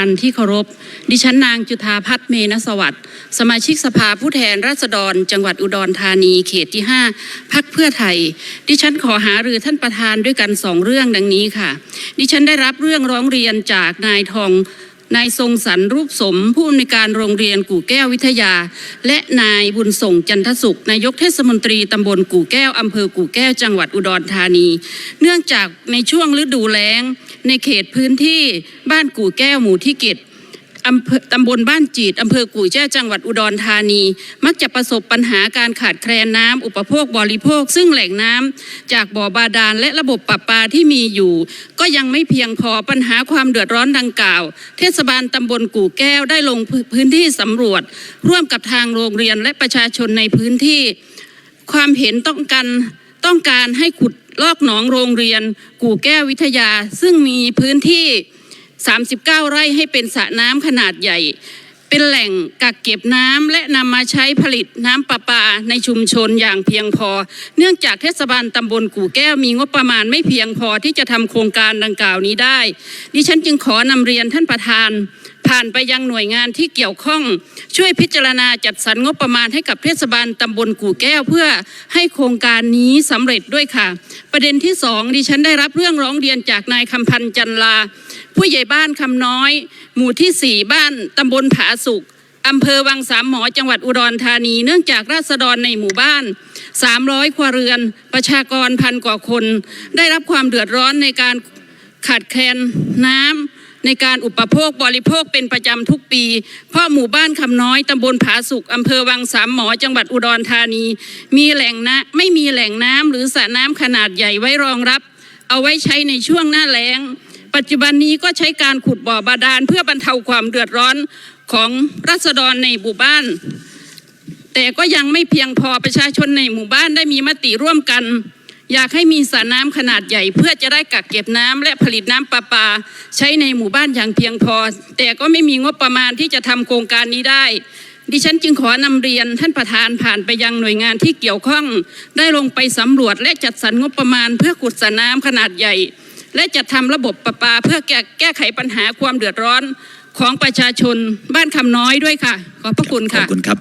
านที่เคารพ ดิฉันนางจุธาพัฒน์เมนสวัสดิ์สมาชิกสภาผู้แทนราษฎร จังหวัดอุดรธานีเขตที่ 5พักเพื่อไทย ดิฉันขอหารือท่านประธานด้วยกันสองเรื่องดังนี้ค่ะ ดิฉันได้รับเรื่องร้องเรียนจากนายทอง นายทรงสรรรูปสมผู้อำนวยการโรงเรียนกู่แก้ววิทยา และนายบุญส่งจันทสุข นายกเทศมนตรีตำบลกู่แก้วอำเภอกู่แก้วจังหวัดอุดรธานี เนื่องจากในช่วงฤดูแล้ง ในเขตพื้นที่บ้านกู่แก้วหมู่ที่เกต ตำบลบ้านจีดอำเภอกู่แจ้จังหวัดอุดรธานี มักจะประสบปัญหาการขาดแคลนน้ำอุปโภคบริโภค ซึ่งแหล่งน้ำจากบ่อบาดาลและระบบประปาที่มีอยู่ ก็ยังไม่เพียงพอปัญหาความเดือดร้อนดังกล่าว เทศบาลตำบลกู่แก้วได้ลงพื้นที่สำรวจ ร่วมกับทางโรงเรียนและประชาชนในพื้นที่ ความเห็นต้องการต้องการให้ขุดลอกหนองโรงเรียน กู่แก้ววิทยา ซึ่งมีพื้นที่ 39 ไร่ให้เป็นสระน้ำขนาดใหญ่ เป็นแหล่งกักเก็บน้ำและนำมาใช้ผลิตน้ำประปาในชุมชนอย่างเพียงพอ เนื่องจากเทศบาลตำบลกู่แก้วมีงบประมาณไม่เพียงพอที่จะทำโครงการดังกล่าวนี้ได้ ดิฉันจึงขอนำเรียนท่านประธานผ่านไปยังหน่วยงานที่เกี่ยวข้อง ช่วยพิจารณาจัดสรรงบประมาณให้กับเทศบาลตำบลกู่แก้วเพื่อให้โครงการนี้สำเร็จด้วยค่ะ ประเด็นที่สองดิฉันได้รับเรื่องร้องเรียนจากนายคำพันธ์จันลา ผู้ใหญ่บ้านคำน้อย หมู่ที่สี่บ้านตำบลผาสุกอำเภอวังสามหมอจังหวัดอุดรธานี เนื่องจากราษฎรในหมู่บ้าน 300 ครัวเรือน ประชากรพันกว่าคน ได้รับความเดือดร้อนในการขาดแคลนน้ำในการอุปโภคบริโภคเป็นประจำทุกปี เพราะหมู่บ้านคำน้อยตำบลผาสุกอำเภอวังสามหมอจังหวัดอุดรธานี มีแหล่งน้ำไม่มีแหล่งน้ำหรือสระน้ำขนาดใหญ่ไว้รองรับ เอาไว้ใช้ในช่วงหน้าแล้ง ปัจจุบันนี้ก็ใช้การขุดบ่อบาดาลเพื่อบรรเทาความเดือดร้อนของรัษฎรในหมู่บ้าน แต่ก็ยังไม่เพียงพอประชาชนในหมู่บ้านได้มีมติร่วมกัน อยากให้มีสระน้ำขนาดใหญ่ เพื่อจะได้กักเก็บน้ำและผลิตน้ำประปา ใช้ในหมู่บ้านอย่างเพียงพอ แต่ก็ไม่มีงบประมาณที่จะทำโครงการนี้ได้ดิฉันจึงขอนำเรียนท่านประธานผ่านไปยังหน่วยงานที่เกี่ยวข้อง ได้ลงไปสำรวจและจัดสรรงบประมาณเพื่อขุดสระน้ำขนาดใหญ่ และจัดทำระบบประปาเพื่อแก้แก้ไขปัญหาความเดือดร้อนของประชาชนบ้านคำน้อยด้วยค่ะ ขอบพระคุณค่ะบคุณครับ